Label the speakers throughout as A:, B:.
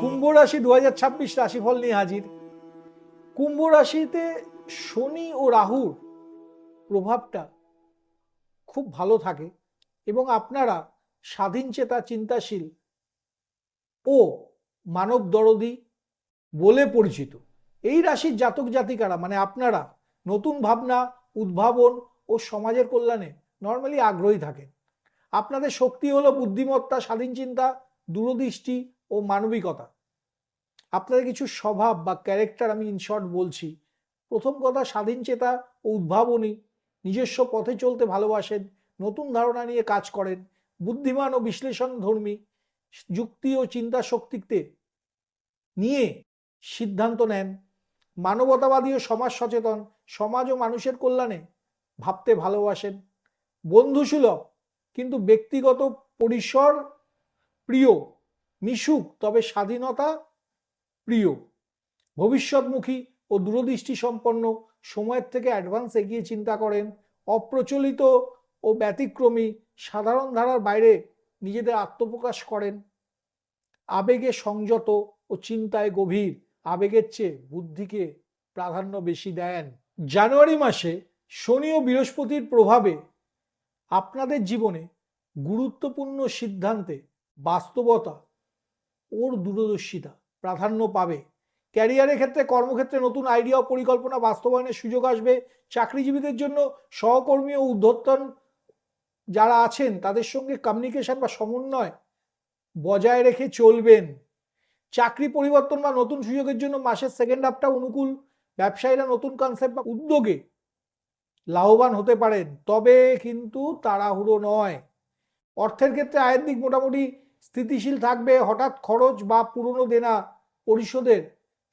A: কুম্ভ রাশি দু হাজার ছাব্বিশ রাশিফল নিয়ে হাজির। কুম্ভ রাশিতে শনি ও রাহুর প্রভাবটা খুব ভালো থাকে এবং আপনারা স্বাধীন চেতা, চিন্তাশীল ও মানব দরদি বলে পরিচিত। এই রাশির জাতক জাতিকারা মানে আপনারা নতুন ভাবনা, উদ্ভাবন ও সমাজের কল্যাণে নর্মালি আগ্রহী থাকেন। আপনাদের শক্তি হলো বুদ্ধিমত্তা, স্বাধীন চিন্তা দূরদৃষ্টি ও মানবিকতা। আপনাদের কিছু স্বভাব বা ক্যারেক্টার আমি ইনশর্ট বলছি। প্রথম কথা, স্বাধীন চেতা ও উদ্ভাবনী, নিজস্ব পথে চলতে ভালোবাসেন, নতুন ধারণা নিয়ে কাজ করেন, বুদ্ধিমান ও বিশ্লেষণ ধর্মী, যুক্তি ও চিন্তা শক্তিতে নিয়ে সিদ্ধান্ত নেন। মানবতাবাদী ও সমাজ সচেতন, সমাজ ও মানুষের কল্যাণে ভাবতে ভালোবাসেন। বন্ধুসুলভ, কিন্তু ব্যক্তিগত পরিসর প্রিয়, মিশুক, তবে স্বাধীনতা প্রিয়। ভবিষ্যৎমুখী ও দূরদৃষ্টি সম্পন্ন সময়ের থেকে অ্যাডভান্স এগিয়ে চিন্তা করেন। অপ্রচলিত ও ব্যতিক্রমী সাধারণ ধারার বাইরে নিজেদের আত্মপ্রকাশ করেন। আবেগে সংযত ও চিন্তায় গভীর। আবেগের চেয়ে বুদ্ধিকে প্রাধান্য বেশি দেন। জানুয়ারি মাসে শনি ও বৃহস্পতির প্রভাবে আপনাদের জীবনে গুরুত্বপূর্ণ সিদ্ধান্তে বাস্তবতা, ওর দূরদর্শিতা, প্রাধান্য পাবে। ক্যারিয়ারের ক্ষেত্রে কর্মক্ষেত্রে নতুন আইডিয়া ও পরিকল্পনা বাস্তবায়নের সুযোগ আসবে। চাকরিজীবীদের জন্য সহকর্মী ও উদ্ধর্তন যারা আছেন, তাদের সঙ্গে কমিউনিকেশন বা সমন্বয় বজায় রেখে চলবেন। চাকরি পরিবর্তন বা নতুন সুযোগের জন্য মাসের সেকেন্ড হাফটা অনুকূল। ব্যবসায়ীরা নতুন কনসেপ্ট বা উদ্যোগে লাভবান হতে পারেন। তবে কিন্তু তাড়াহুড়ো নয়। অর্থের ক্ষেত্রে আয়ের দিক মোটামুটি স্থিতিশীল থাকবে, হঠাৎ খরচ বা পুরনো দেনা পরিশোধের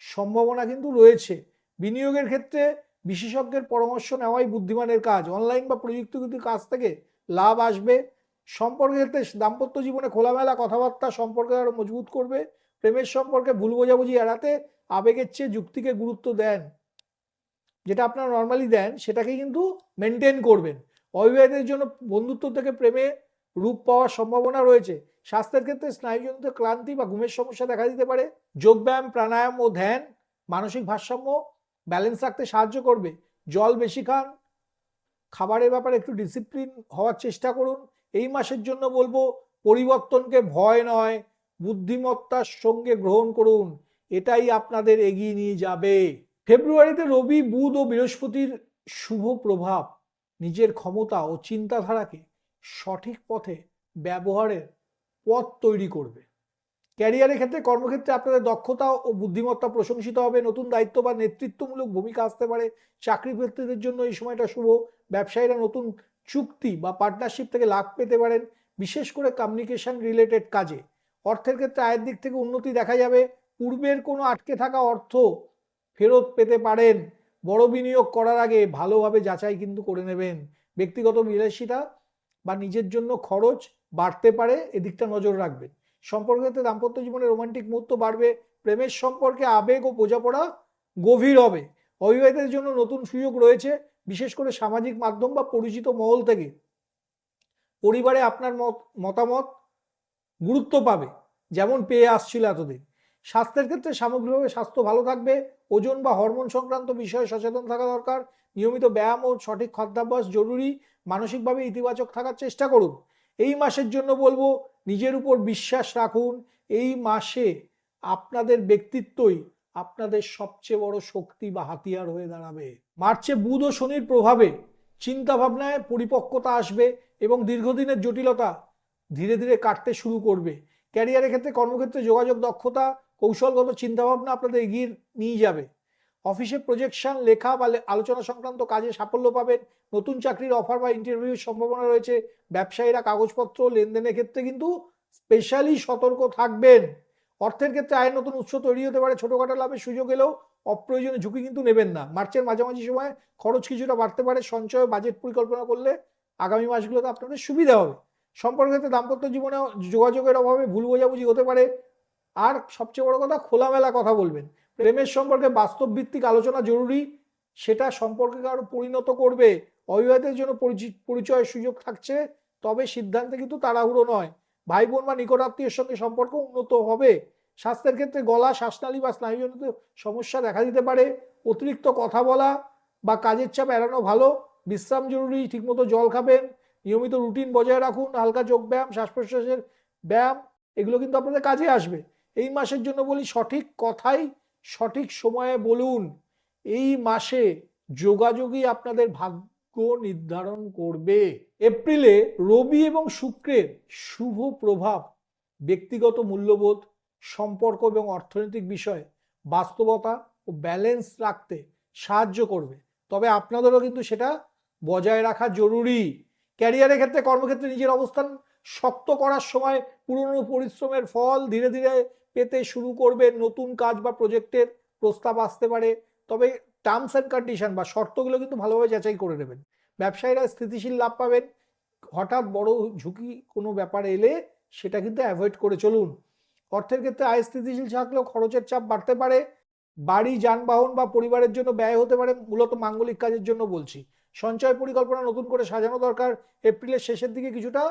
A: সম্ভাবনা কিন্তু রয়েছে। বিনিয়োগের ক্ষেত্রে বিশেষজ্ঞের পরামর্শ নেওয়াই বুদ্ধিমানের কাজ। অনলাইন বা প্রযুক্তিগত কাজ থেকে লাভ আসবে। সম্পর্কের ক্ষেত্রে দাম্পত্য জীবনে খোলামেলা কথাবার্তা সম্পর্কে আরও মজবুত করবে। প্রেমের সম্পর্কে ভুল বোঝাবুঝি এড়াতে আবেগের চেয়ে যুক্তিকে গুরুত্ব দেন। যেটা আপনারা নর্মালি দেন সেটাকে কিন্তু মেনটেন করবেন। অবিবাহিতের জন্য বন্ধুত্ব থেকে প্রেমে রূপ পাওয়ার সম্ভাবনা রয়েছে। স্বাস্থ্যের ক্ষেত্রে স্নায়ুজনিত ক্লান্তি বা ঘুমের সমস্যা দেখা দিতে পারে। যোগব্যায়াম, প্রাণায়াম ও ধ্যান মানসিক ভারসাম্য ব্যালেন্স রাখতে সাহায্য করবে। জল বেশি খান। খাবারের ব্যাপারে একটু ডিসিপ্লিন হওয়ার চেষ্টা করুন। এই মাসের জন্য বলব, পরিবর্তনকে ভয় নয়, বুদ্ধিমত্তার সঙ্গে গ্রহণ করুন। এটাই আপনাদের এগিয়ে নিয়ে যাবে। ফেব্রুয়ারিতে রবি, বুধ ও বৃহস্পতির শুভ প্রভাব, নিজের ক্ষমতা ও চিন্তাধারাকে সঠিক পথে ব্যবহারের পথ তৈরি করবে। ক্যারিয়ারের ক্ষেত্রে কর্মক্ষেত্রে আপনাদের দক্ষতা ও বুদ্ধিমত্তা প্রশংসিত হবে। নতুন দায়িত্ব বা নেতৃত্বমূলক ভূমিকা আসতে পারে। চাকরি প্রার্থীদের জন্য এই সময়টা শুভ। ব্যবসায়ীরা নতুন চুক্তি বা পার্টনারশিপ থেকে লাভ পেতে পারেন। বিশেষ করে কমিউনিকেশন রিলেটেড কাজে। অর্থের ক্ষেত্রে আয়ের দিক থেকে উন্নতি দেখা যাবে। পূর্বের কোনো আটকে থাকা অর্থ ফেরত পেতে পারেন। বড় বিনিয়োগ করার আগে ভালোভাবে যাচাই কিন্তু করে নেবেন। ব্যক্তিগত বিলাসিতা বা নিজের জন্য খরচ বাড়তে পারে, এদিকটা নজর রাখবেন। সম্পর্কেতে দাম্পত্য জীবনে রোমান্টিক মুহূর্ত বাড়বে, প্রেমের সম্পর্কে আবেগ ও বোঝাপড়া গভীর হবে। অবিবাহিতের জন্য নতুন সুযোগ রয়েছে, বিশেষ করে সামাজিক মাধ্যম বা পরিচিত মহল থেকে। পরিবারে আপনার মত, মতামত গুরুত্ব পাবে, যেমন পেয়ে আসছিল এতদিন। স্বাস্থ্যের ক্ষেত্রে সামগ্রিকভাবে স্বাস্থ্য ভালো থাকবে, ওজন বা হরমোন সংক্রান্ত বিষয়ে সচেতন থাকা দরকার নিয়মিত ব্যায়াম ও সঠিক খাদ্যাভ্যাস জরুরি। মানসিকভাবে ইতিবাচক থাকার চেষ্টা করুন। এই মাসের জন্য বলব, নিজের উপর বিশ্বাস রাখুন। এই মাসে আপনাদের ব্যক্তিত্বই আপনাদের সবচেয়ে বড় শক্তি বা হাতিয়ার হয়ে দাঁড়াবে। মার্চে বুধ ও শনির প্রভাবে চিন্তা ভাবনায় পরিপক্কতা আসবে এবং দীর্ঘদিনের জটিলতা ধীরে ধীরে কাটতে শুরু করবে। ক্যারিয়ারের ক্ষেত্রে কর্মক্ষেত্রে যোগাযোগ দক্ষতা, কৌশলগত চিন্তাভাবনা আপনাদের এগিয়ে নিয়ে যাবে। অফিসে প্রজেকশন লেখা বা আলোচনা সংক্রান্ত কাজে সাফল্য পাবেন। নতুন চাকরির অফার বা ইন্টারভিউর সম্ভাবনা রয়েছে। ব্যবসায়ীরা কাগজপত্র, লেনদেনের ক্ষেত্রে কিন্তু স্পেশালি সতর্ক থাকবেন। অর্থের ক্ষেত্রে আয়ের নতুন উৎস তৈরি হতে পারে। ছোটখাটো লাভের সুযোগ এলেও অপ্রয়োজনীয় ঝুঁকি কিন্তু নেবেন না। মার্চের মাঝামাঝি সময় খরচ কিছুটা বাড়তে পারে। সঞ্চয় বাজেট পরিকল্পনা করলে আগামী মাসগুলোতে আপনাদের সুবিধা হবে। সম্পর্ক ক্ষেত্রে দাম্পত্য জীবনে যোগাযোগের অভাবে ভুল বোঝাবুঝি হতে পারে। আর সবচেয়ে বড় কথা, খোলামেলা কথা বলবেন। প্রেমের সম্পর্কে বাস্তব ভিত্তিক আলোচনা জরুরি, সেটা সম্পর্কে আরও পরিণত করবে অবিবাহিতের জন্য পরিচি- পরিচয়ের সুযোগ থাকছে, তবে সিদ্ধান্তে কিন্তু তাড়াহুড়ো নয়। ভাই বোন বা নিকটাত্মীয়ের সঙ্গে সম্পর্ক উন্নত হবে। স্বাস্থ্যের ক্ষেত্রে গলা, শ্বাসনালী বা স্নায়ুজনিত সমস্যা দেখা দিতে পারে। অতিরিক্ত কথা বলা বা কাজের চাপ এড়ানো ভালো। বিশ্রাম জরুরি, ঠিকমতো জল খাবেন, নিয়মিত রুটিন বজায় রাখুন, হালকা যোগ ব্যায়াম শ্বাস প্রশ্বাসের ব্যায়াম, এগুলো কিন্তু আপনাদের কাজে আসবে। এই মাসের জন্য বলি সঠিক কথাই সঠিক সময়ে বলুন, এই মাসে যোগাযোগই আপনাদের ভাগ্য নির্ধারণ করবে। এপ্রিলে রবি এবং শুক্রের শুভ প্রভাব, ব্যক্তিগত মূল্যবোধ, সম্পর্ক এবং অর্থনৈতিক বিষয়ে, বাস্তবতা ও ব্যালেন্স রাখতে সাহায্য করবে। তবে আপনাদেরও কিন্তু সেটা বজায় রাখা জরুরি। ক্যারিয়ারের ক্ষেত্রে কর্মক্ষেত্রে নিজের অবস্থান শক্ত করার সময় পুরনো পরিশ্রমের ফল ধীরে ধীরে পেতে শুরু করবে নতুন কাজ বা প্রজেক্টের প্রস্তাব আসতে পারে। তবে টার্মস অ্যান্ড কন্ডিশন বা শর্তগুলো কিন্তু ভালোভাবে যাচাই করে নেবেন। ব্যবসায়ীরা স্থিতিশীল লাভ পাবেন। হঠাৎ বড় ঝুঁকি কোনো ব্যাপারে এলে সেটা কিন্তু অ্যাভয়েড করে চলুন। অর্থের ক্ষেত্রে আয় স্থিতিশীল থাকলেও খরচের চাপ বাড়তে পারে। বাড়ি, যানবাহন বা পরিবারের জন্য ব্যয় হতে পারে মূলত মাঙ্গলিক কাজের জন্য বলছি। সঞ্চয় পরিকল্পনা নতুন করে সাজানো দরকার। এপ্রিলের শেষের দিকে কিছুটা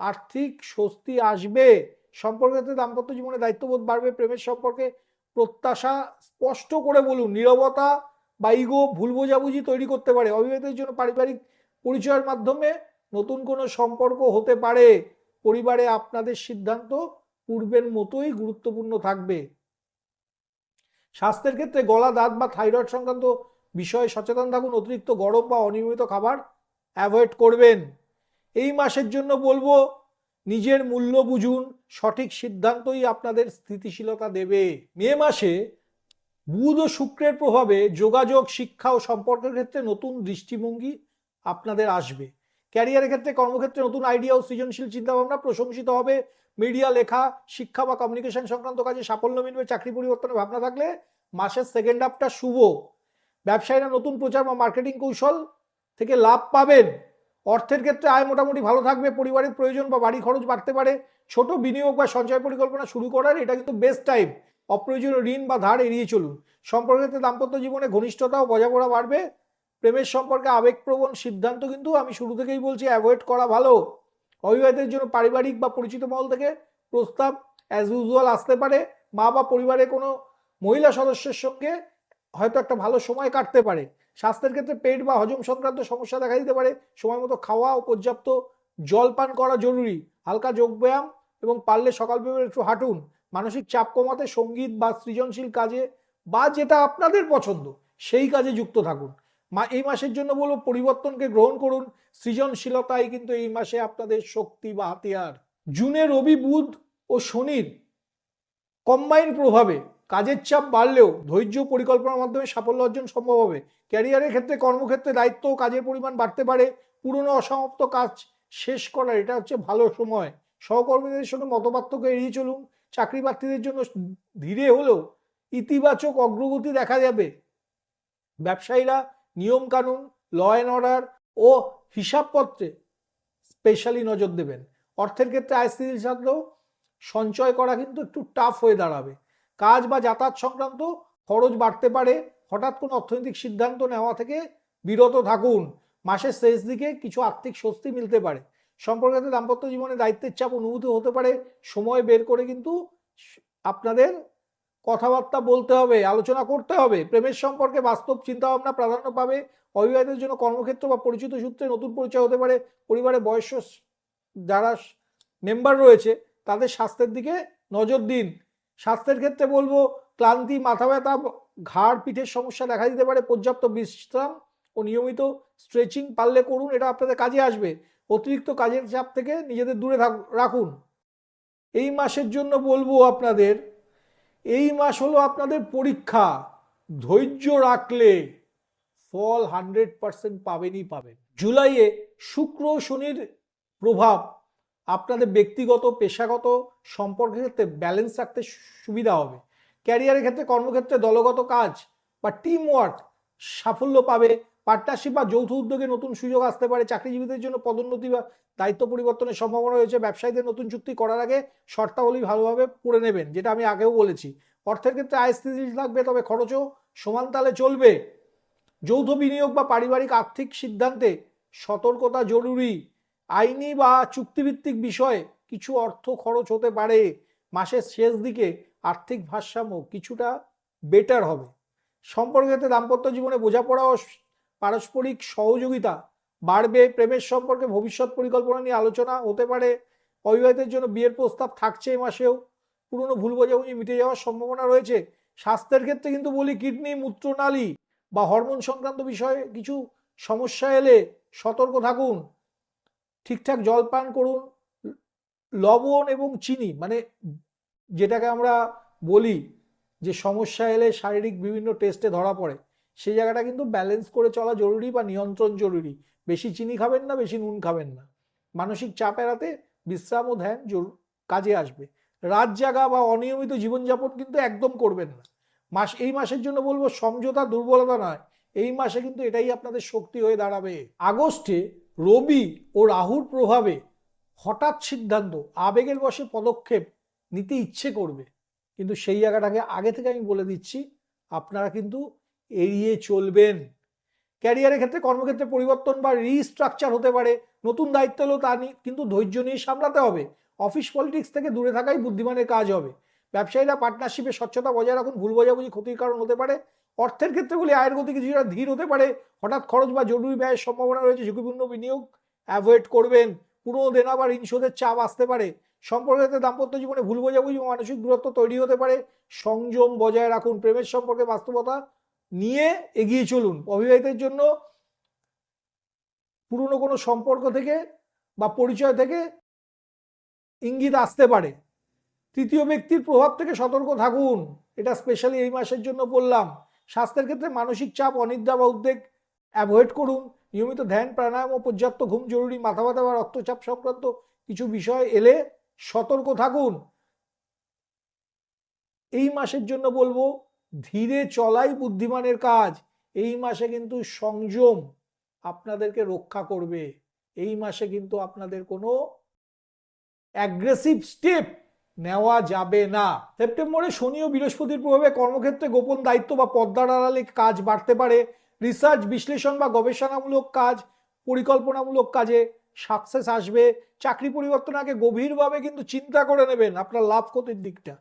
A: আর্থিক স্বস্তি আসবে। সম্পর্কের ক্ষেত্রে দাম্পত্য জীবনে দায়িত্ববোধ বাড়বে, প্রেমের সম্পর্কে প্রত্যাশা স্পষ্ট করে বলুন, নীরবতা বা ইগো ভুল বোঝাবুঝি তৈরি করতে পারে। অবিবাহিতের জন্য পারিবারিক পরিচয়ের মাধ্যমে নতুন কোনো সম্পর্ক হতে পারে। পরিবারে আপনাদের সিদ্ধান্ত পূর্বের মতোই গুরুত্বপূর্ণ থাকবে। স্বাস্থ্যের ক্ষেত্রে গলা, দাঁত বা থাইরয়েড সংক্রান্ত বিষয়ে সচেতন থাকুন, অতিরিক্ত গরম বা অনিয়মিত খাবার অ্যাভয়েড করবেন। এই মাসের জন্য বলব নিজের মূল্য বুঝুন, সঠিক সিদ্ধান্তই আপনাদের স্থিতিশীলতা দেবে। মে মাসে বুধ ও শুক্রের প্রভাবে যোগাযোগ, শিক্ষা ও সম্পর্কের ক্ষেত্রে নতুন দৃষ্টিভঙ্গি আপনাদের আসবে। ক্যারিয়ারের ক্ষেত্রে কর্মক্ষেত্রে নতুন আইডিয়া ও সৃজনশীল চিন্তাভাবনা প্রশংসিত হবে। মিডিয়া, লেখা, শিক্ষা বা কমিউনিকেশন সংক্রান্ত কাজে সাফল্য মিলবে। চাকরি পরিবর্তনের ভাবনা থাকলে মাসের সেকেন্ড হাফটা শুভ। ব্যবসায়ীরা নতুন প্রচার বা মার্কেটিং কৌশল থেকে লাভ পাবেন। অর্থের ক্ষেত্রে আয় মোটামুটি ভালো থাকবে, পরিবারের প্রয়োজন বা বাড়ি খরচ বাড়তে পারে। ছোট বিনিয়োগ বা সঞ্চয় পরিকল্পনা শুরু করার এটা কিন্তু বেস্ট টাইম অপ্রয়োজনীয় ঋণ বা ধার এড়িয়ে চলুন। সম্পর্কের দাম্পত্য জীবনে ঘনিষ্ঠতা ও বোঝাপড়া বাড়বে। প্রেমের সম্পর্কে আবেগপ্রবণ সিদ্ধান্ত কিন্তু আমি শুরু থেকেই বলছি অ্যাভয়েড করা ভালো। অবিবাহিতের জন্য পারিবারিক বা পরিচিত মহল থেকে প্রস্তাব অ্যাজ ইউজুয়াল আসতে পারে। মা বা পরিবারের কোনো মহিলা সদস্যের সঙ্গে হয়তো একটা ভালো সময় কাটতে পারে। স্বাস্থ্যের ক্ষেত্রে পেট বা হজম সংক্রান্ত সমস্যা দেখা দিতে পারে। সময় মতো খাওয়া ও পর্যাপ্ত জল পান করা জরুরি। হালকা যোগব্যায়াম এবং পারলে সকাল বেলা একটু হাঁটুন। মানসিক চাপ কমাতে সংগীত বা সৃজনশীল কাজে বা যেটা আপনাদের পছন্দ, সেই কাজে যুক্ত থাকুন। মা, এই মাসের জন্য বলব পরিবর্তনকে গ্রহণ করুন। সৃজনশীলতাই কিন্তু এই মাসে আপনাদের শক্তি বা হাতিয়ার। জুনে রবি, বুধ ও শনির কম্বাইন প্রভাবে কাজের চাপ বাড়লেও ধৈর্য পরিকল্পনার মাধ্যমে সাফল্য অর্জন সম্ভব হবে। ক্যারিয়ারের ক্ষেত্রে কর্মক্ষেত্রে দায়িত্ব ও কাজের পরিমাণ বাড়তে পারে। পুরনো অসমাপ্ত কাজ শেষ করার এটা হচ্ছে ভালো সময়। সহকর্মীদের সঙ্গে মতপার্থক্য এড়িয়ে চলুন। চাকরি প্রার্থীদের জন্য ধীরে হলেও ইতিবাচক অগ্রগতি দেখা যাবে। ব্যবসায়ীরা নিয়ম কানুন ল অ্যান্ড অর্ডার ও হিসাবপত্রে স্পেশালি নজর দেবেন। অর্থের ক্ষেত্রে আয় স্থিতিশীল সঞ্চয় করা কিন্তু একটু টাফ হয়ে দাঁড়াবে। কাজ বা যাতায়াত সংক্রান্ত খরচ বাড়তে পারে। হঠাৎ কোনো অর্থনৈতিক সিদ্ধান্ত নেওয়া থেকে বিরত থাকুন। মাসের শেষ দিকে কিছু আর্থিক স্বস্তি মিলতে পারে। সম্পর্কে দাম্পত্য জীবনে দায়িত্বের চাপ অনুভূত হতে পারে। সময় বের করে কিন্তু আপনাদের কথাবার্তা বলতে হবে, আলোচনা করতে হবে। প্রেমের সম্পর্কে বাস্তব চিন্তাভাবনা প্রাধান্য পাবে। অবিবাহিতের জন্য কর্মক্ষেত্র বা পরিচিত সূত্রে নতুন পরিচয় হতে পারে। পরিবারে বয়স্ক যারা মেম্বার রয়েছে, তাদের স্বাস্থ্যের দিকে নজর দিন। স্বাস্থ্যের ক্ষেত্রে বলব, ক্লান্তি, মাথা ব্যথা, ঘাড়, পিঠের সমস্যা দেখা দিতে পারে, পর্যাপ্ত বিশ্রাম ও নিয়মিত স্ট্রেচিং পারলে করুন, এটা আপনাদের কাজে আসবে। অতিরিক্ত কাজের চাপ থেকে নিজেদের দূরে রাখুন। এই মাসের জন্য বলব আপনাদের, এই মাস হলো আপনাদের পরীক্ষা। ধৈর্য রাখলে ফল হান্ড্রেড পার্সেন্ট পাবেনই পাবেন। জুলাইয়ে শুক্র শনির প্রভাব আপনাদের ব্যক্তিগত, পেশাগত সম্পর্কের ক্ষেত্রে ব্যালেন্স রাখতে সুবিধা হবে। ক্যারিয়ারের ক্ষেত্রে, কর্মক্ষেত্রে দলগত কাজ বা টিম ওয়ার্ক সাফল্য পাবে। পার্টনারশিপ বা যৌথ উদ্যোগে নতুন সুযোগ আসতে পারে। চাকরিজীবীদের জন্য পদোন্নতি বা দায়িত্ব পরিবর্তনের সম্ভাবনা রয়েছে। ব্যবসায়ীদের নতুন চুক্তি করার আগে শর্তাবলী ভালোভাবে পড়ে নেবেন, যেটা আমি আগেও বলেছি। অর্থের ক্ষেত্রে আয় স্থিতিশীল থাকবে, তবে খরচও সমান তালে চলবে। যৌথ বিনিয়োগ বা পারিবারিক আর্থিক সিদ্ধান্তে সতর্কতা জরুরি। আইনি বা চুক্তিভিত্তিক বিষয়ে কিছু অর্থ খরচ হতে পারে। মাসের শেষ দিকে আর্থিক ভারসাম্য কিছুটা বেটার হবে। সম্পর্কেতে দাম্পত্য জীবনে বোঝাপড়া ও পারস্পরিক সহযোগিতা বাড়বে। প্রেমের সম্পর্কে ভবিষ্যৎ পরিকল্পনা নিয়ে আলোচনা হতে পারে। অবিবাহিতের জন্য বিয়ের প্রস্তাব থাকছে এই মাসেও। পুরনো ভুল বোঝাবুঝি মিটে যাওয়ার সম্ভাবনা রয়েছে। স্বাস্থ্যের ক্ষেত্রে কিন্তু বলি কিডনি, মূত্রনালী বা হরমোন সংক্রান্ত বিষয়ে কিছু সমস্যা এলে সতর্ক থাকুন। ঠিকঠাক জল পান করুন, লবণ এবং চিনি মানে যেটাকে আমরা বলি যে সমস্যা এলে শারীরিক বিভিন্ন টেস্টে ধরা পড়ে, সেই জায়গাটা কিন্তু ব্যালেন্স করে চলা জরুরি বা নিয়ন্ত্রণ জরুরি। বেশি চিনি খাবেন না, বেশি নুন খাবেন না। মানসিক চাপ এড়াতে বিশ্রাম ও ধ্যান কাজে আসবে। রাত জাগা বা অনিয়মিত জীবনযাপন কিন্তু একদম করবেন না। মাস, এই মাসের জন্য বলব, সমঝোতা দুর্বলতা নয়। এই মাসে কিন্তু এটাই আপনাদের শক্তি হয়ে দাঁড়াবে। আগস্টে রবি ও রাহুর প্রভাবে হঠাৎ সিদ্ধান্ত, আবেগের বশে পদক্ষেপ নিতে ইচ্ছে করবে। কিন্তু সেই জায়গাটাকে আগে থেকে আমি বলে দিচ্ছি, আপনারা কিন্তু এড়িয়ে চলবেন। ক্যারিয়ারের ক্ষেত্রে কর্মক্ষেত্রে পরিবর্তন বা রিস্ট্রাকচার হতে পারে। নতুন দায়িত্ব হলেও তা নিয়ে কিন্তু ধৈর্য নিয়ে সামলাতে হবে। অফিস পলিটিক্স থেকে দূরে থাকাই বুদ্ধিমানের কাজ হবে। ব্যবসায়ীরা পার্টনারশিপে স্বচ্ছতা বজায় রাখুন। ভুল বোঝাবুঝি ক্ষতির কারণ হতে পারে। অর্থের ক্ষেত্রে বলি আয়ের গতি কিছুটা ধীর হতে পারে। হঠাৎ খরচ বা জরুরি ব্যয়ের সম্ভাবনা রয়েছে, ঝুঁকিপূর্ণ বিনিয়োগ অ্যাভয়েড করবেন। পুরনো দেনা বা ঋণ শোধের চাপ আসতে পারে। সম্পর্কেতে দাম্পত্য জীবনে ভুল বোঝাবুঝি মানসিক দূরত্ব তৈরি হতে পারে। সংযম বজায় রাখুন। প্রেমের সম্পর্কে বাস্তবতা নিয়ে এগিয়ে চলুন। অবিবাহিতের জন্য পুরনো কোনো সম্পর্ক থেকে বা পরিচয় থেকে ইঙ্গিত আসতে পারে। তৃতীয় ব্যক্তির প্রভাব থেকে সতর্ক থাকুন। এটা স্পেশালি এই মাসের জন্য বললাম। স্বাস্থ্যের ক্ষেত্রে মানসিক চাপ, অনিদ্রা বা উদ্বেগ অ্যাভয়েড করুন। নিয়মিত ধ্যান, প্রাণায়াম ও পর্যাপ্ত ঘুম জরুরি। মাথা ব্যথা বা রক্তচাপ সংক্রান্ত কিছু বিষয় এলে সতর্ক থাকুন। এই মাসের জন্য বলব, ধীরে চলাই বুদ্ধিমানের কাজ। এই মাসে কিন্তু সংযম আপনাদেরকে রক্ষা করবে। এই মাসে কিন্তু আপনাদের কোনো অ্যাগ্রেসিভ স্টেপ নেওয়া যাবে না। সেপ্টেম্বরে শনি ও বৃহস্পতির প্রভাবে কর্মক্ষেত্রে গোপন দায়িত্ব বা পদ্মার আড়ালে কাজ বাড়তে পারে। রিসার্চ, বিশ্লেষণ বা গবেষণামূলক কাজ, পরিকল্পনামূলক কাজে সাকসেস আসবে। চাকরি পরিবর্তন আগে গভীরভাবে কিন্তু চিন্তা করে নেবেন আপনার লাভ ক্ষতির দিকটা।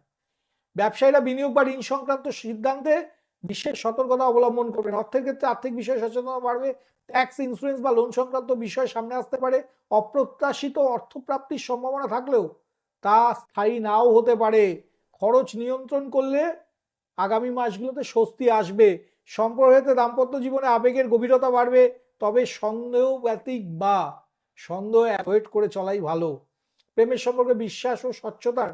A: ব্যবসায়ীরা বিনিয়োগ বা ঋণ সংক্রান্ত সিদ্ধান্তে বিশেষ সতর্কতা অবলম্বন করবেন। অর্থের ক্ষেত্রে আর্থিক বিষয়ে সচেতনতা বাড়বে। ট্যাক্স ইন্স্যুরেন্স বা লোন সংক্রান্ত বিষয় সামনে আসতে পারে। অপ্রত্যাশিত অর্থপ্রাপ্তির সম্ভাবনা থাকলেও তা স্থায়ী নাও হতে পারে। খরচ নিয়ন্ত্রণ করলে আগামী মাসগুলোতে স্বস্তি আসবে। সম্পর্কেতে দাম্পত্য জীবনে আবেগের গভীরতা বাড়বে, তবে সন্দেহ ব্যতিক বা সন্দেহ অ্যাভয়েড করে চলাই ভালো। প্রেমের সম্পর্কে বিশ্বাস ও স্বচ্ছতার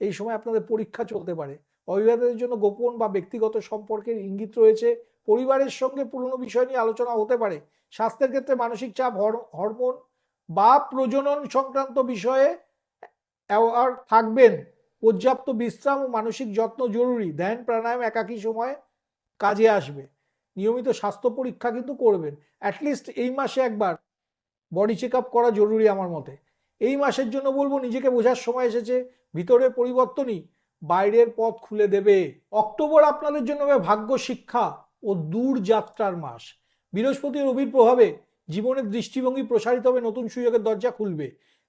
A: এই সময় আপনাদের পরীক্ষা চলতে পারে। অভিভাবকদের জন্য গোপন বা ব্যক্তিগত সম্পর্কের ইঙ্গিত রয়েছে। পরিবারের সঙ্গে পুরনো বিষয় নিয়ে আলোচনা হতে পারে। স্বাস্থ্যের ক্ষেত্রে মানসিক চাপ হরমোন বা প্রজনন সংক্রান্ত বিষয়ে অ্যাওয়ার থাকবেন। পর্যাপ্ত বিশ্রাম ও মানসিক যত্ন জরুরি। ধ্যান, প্রাণায়াম একাকী সময়ে কাজে আসবে। নিয়মিত স্বাস্থ্য পরীক্ষা কিন্তু করবেন। অ্যাটলিস্ট এই মাসে একবার বডি চেক করা জরুরি আমার মতে। এই মাসের জন্য বলব, নিজেকে বোঝার সময় এসেছে। ভিতরের পরিবর্তনই বাইরের পথ খুলে দেবে। অক্টোবর আপনাদের জন্য হবে ভাগ্য, শিক্ষা ও দূর যাত্রার মাস। বৃহস্পতি রবির প্রভাবে জীবনের দৃষ্টিভঙ্গি প্রসারিত হবে, নতুন সুযোগের দরজা খুলবে।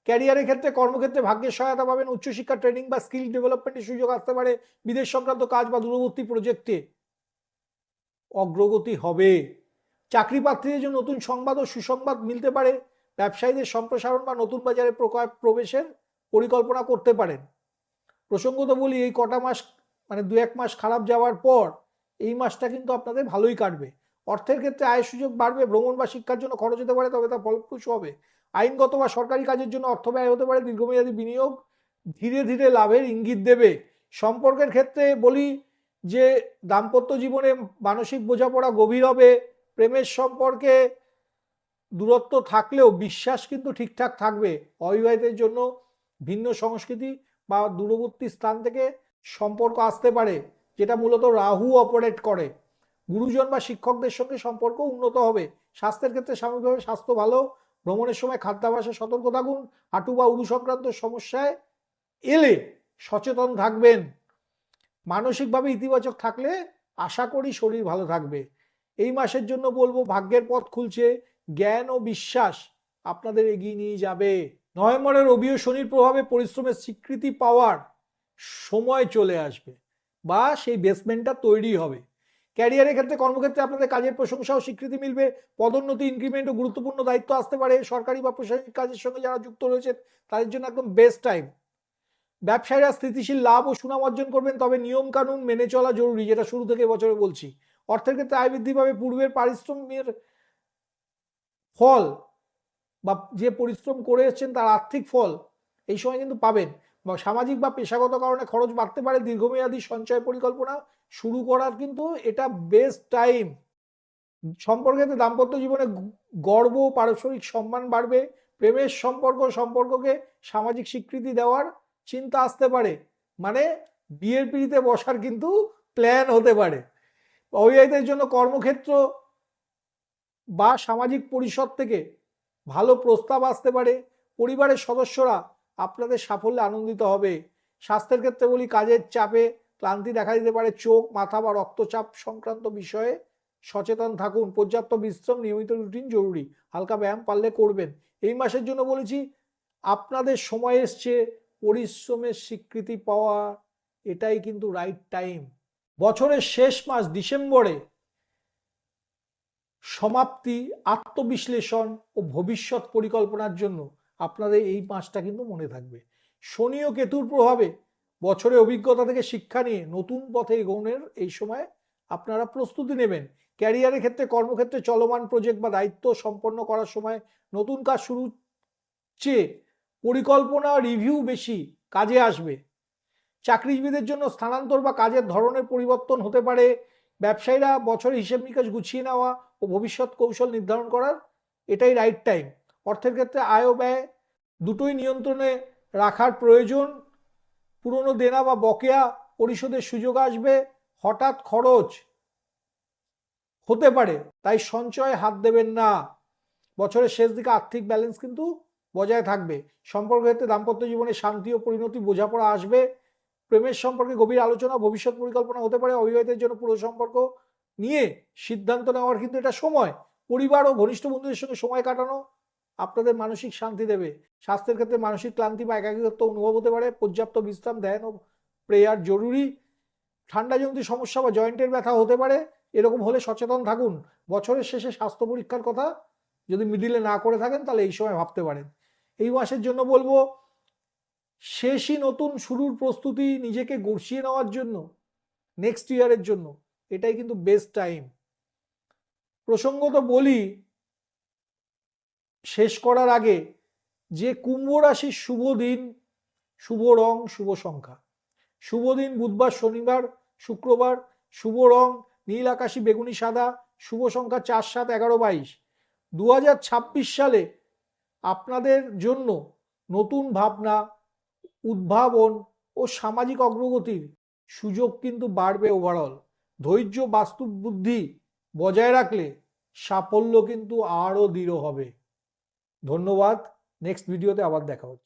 A: ক্যারিয়ারের ক্ষেত্রে কর্মক্ষেত্রে ভাগ্যের সহায়তা পাবেন, উচ্চশিক্ষা, ট্রেনিং বা স্কিল ডেভেলপমেন্টের সুযোগ আসতে পারে, বিদেশ সংক্রান্ত কাজ বা দূরবর্তী প্রজেক্টে অগ্রগতি হবে। চাকরি প্রার্থীদের জন্য নতুন সংবাদ ও সুসংবাদ মিলতে পারে, ব্যবসায়ীদের সম্প্রসারণ বা নতুন বাজারে প্রবেশের পরিকল্পনা করতে পারেন। প্রসঙ্গত বলি, এই কটা মাস মানে দু এক মাস খারাপ যাওয়ার পর এই মাসটা কিন্তু আপনাদের ভালোই কাটবে। অর্থের ক্ষেত্রে আয়ের সুযোগ বাড়বে, ভ্রমণ বা শিক্ষার জন্য খরচ হতে পারে, তবে তা ফলপ্রসূ হবে। আইনগত বা সরকারি কাজের জন্য অর্থ ব্যয় হতে পারে, দীর্ঘমেয়াদী বিনিয়োগ, ধীরে ধীরে লাভের ইঙ্গিত দেবে। সম্পর্কের ক্ষেত্রে বলি যে, দাম্পত্য জীবনে মানসিক বোঝাপড়া গভীর হবে, প্রেমের সম্পর্কে দূরত্ব থাকলেও বিশ্বাস কিন্তু ঠিকঠাক থাকবে। অবিবাহিতের জন্য ভিন্ন সংস্কৃতি বা দূরবর্তী স্থান থেকে সম্পর্ক আসতে পারে, যেটা মূলত রাহু অপারেট করে। গুরুজন বা শিক্ষকদের সঙ্গে সম্পর্ক উন্নত হবে। স্বাস্থ্যের ক্ষেত্রে সাময়িকভাবে স্বাস্থ্য ভালো ভ্রমণের সময় খাদ্যাভাসে সতর্ক থাকুন। হাঁটু বা উরু সংক্রান্ত সমস্যায় এলে সচেতন থাকবেন। মানসিকভাবে ইতিবাচক থাকলে আশা করি শরীর ভালো থাকবে। এই মাসের জন্য বলব, ভাগ্যের পথ খুলছে। জ্ঞান ও বিশ্বাস আপনাদের এগিয়ে নিয়ে যাবে। নভেম্বরের ও শনির প্রভাবে পরিশ্রমের স্বীকৃতি পাওয়ার সময় চলে আসবে বা সেই বেসমেন্টটা তৈরি হবে। ক্যারিয়ারের ক্ষেত্রে কর্মক্ষেত্রে আপনাদের কাজের প্রশংসা ও স্বীকৃতি মিলবে। পদোন্নতি ইনক্রিমেন্ট ও গুরুত্বপূর্ণ দায়িত্ব আসতে পারে। সরকারি বা প্রশাসনিক কাজের সঙ্গে যারা যুক্ত রয়েছেন, তাদের জন্য একদম বেস্ট টাইম ব্যবসায়ীরা স্থিতিশীল লাভ ও সুনাম অর্জন করবেন, তবে নিয়ম কানুন মেনে চলা জরুরি, যেটা শুরু থেকে বছরে বলছি। অর্থের ক্ষেত্রে আয় বৃদ্ধি পাবে। পূর্বের পারিশ্রমের ফল বা যে পরিশ্রম করে এসেছেন, তার আর্থিক ফল এই সময় কিন্তু পাবেন। বা সামাজিক বা পেশাগত কারণে খরচ বাড়তে পারে, দীর্ঘমেয়াদী সঞ্চয় পরিকল্পনা শুরু করার কিন্তু এটা বেস্ট টাইম সম্পর্কেতে দাম্পত্য জীবনে গর্ব, পারস্পরিক সম্মান বাড়বে, প্রেমের সম্পর্ক, সম্পর্ককে সামাজিক স্বীকৃতি দেওয়ার চিন্তা আসতে পারে। মানে বিয়ের পিড়িতে বসার কিন্তু প্ল্যান হতে পারে। অবিবাহিতের জন্য কর্মক্ষেত্র বা সামাজিক পরিষদ থেকে ভালো প্রস্তাব আসতে পারে। পরিবারের সদস্যরা আপনাদের সাফল্যে আনন্দিত হবে। স্বাস্থ্যের ক্ষেত্রে বলি, কাজের চাপে ক্লান্তি দেখা দিতে পারে। চোখ, মাথা বা রক্তচাপ সংক্রান্ত বিষয়ে সচেতন থাকুন। পর্যাপ্ত বিশ্রাম, নিয়মিত রুটিন জরুরি। হালকা ব্যায়াম পারলে করবেন। এই মাসের জন্য বলেছি, আপনাদের সময় এসছে, পরিশ্রমের স্বীকৃতি পাওয়া, এটাই কিন্তু রাইট টাইম বছরের শেষ মাস ডিসেম্বরে সমাপ্তি, আত্মবিশ্লেষণ ও ভবিষ্যৎ পরিকল্পনার জন্য। আপনাদের এই পাঁচটা কিন্তু মনে থাকবে। শনি ও কেতুর প্রভাবে বছরের অভিজ্ঞতা থেকে শিক্ষা নিয়ে নতুন পথে এগোনের এই সময় আপনারা প্রস্তুতি নেবেন। ক্যারিয়ারের ক্ষেত্রে, কর্মক্ষেত্রে চলমান প্রজেক্ট বা দায়িত্ব সম্পন্ন করার সময় নতুন কাজ শুরু চেয়ে পরিকল্পনা রিভিউ বেশি কাজে আসবে। চাকরিজীবীদের জন্য স্থানান্তর বা কাজের ধরনের পরিবর্তন হতে পারে। ব্যবসায়ীরা বছরের হিসেব নিকাশ গুছিয়ে নেওয়া ও ভবিষ্যৎ কৌশল নির্ধারণ করার এটাই রাইট টাইম অর্থের ক্ষেত্রে আয় ব্যয় দুটোই নিয়ন্ত্রণে রাখার প্রয়োজন। পুরনো দেনা বা বকেয়া পরিশোধের সুযোগ আসবে, হঠাৎ খরচ হতে পারে, তাই সঞ্চয় হাত দেবেন না। বছরের শেষ দিকে আর্থিক ব্যালেন্স কিন্তু বজায় থাকবে। সম্পর্ক ক্ষেত্রে দাম্পত্য জীবনে শান্তি ও পরিণতি বোঝাপড়া আসবে। প্রেমের সম্পর্কে গভীর আলোচনা ভবিষ্যৎ পরিকল্পনা হতে পারে। অবিবাহিতের জন্য পুরো সম্পর্ক নিয়ে সিদ্ধান্ত নেওয়ার কিন্তু এটা সময়। পরিবার ও ঘনিষ্ঠ বন্ধুদের সঙ্গে সময় কাটানো আপনাদের মানসিক শান্তি দেবে। স্বাস্থ্যের ক্ষেত্রে মানসিক ক্লান্তি বা একাকিত্ব অনুভব হতে পারে। পর্যাপ্ত বিশ্রাম, ধ্যান ও প্রেয়ার জরুরি। ঠান্ডা জনিত সমস্যা বা জয়েন্টের ব্যথা হতে পারে। এরকম হলে সচেতন থাকুন। বছরের শেষে স্বাস্থ্য পরীক্ষার কথা যদি মিডিলে না করে থাকেন, তাহলে এই সময় ভাবতে পারেন। এই মাসের জন্য বলব, শেষই নতুন শুরুর প্রস্তুতি নিজেকে গড়িয়ে নেওয়ার জন্য নেক্সট ইয়ারের জন্য। এটাই কিন্তু বেস্ট টাইম প্রসঙ্গত বলি শেষ করার আগে যে কুম্ভ রাশির শুভ দিন, শুভ রং, শুভ সংখ্যা। শুভ দিন বুধবার, শনিবার, শুক্রবার, শুভ রং, নীল আকাশি, বেগুনি, সাদা, শুভ সংখ্যা চার, সাত, এগারো, বাইশ। দু সালে আপনাদের জন্য নতুন ভাবনা, উদ্ভাবন ও সামাজিক অগ্রগতির সুযোগ কিন্তু বাড়বে ওভারঅল ধৈর্য বাস্তব বুদ্ধি বজায় রাখলে সাফল্য কিন্তু আরও দৃঢ় হবে। ধন্যবাদ। নেক্সট ভিডিওতে আবার দেখা হচ্ছে।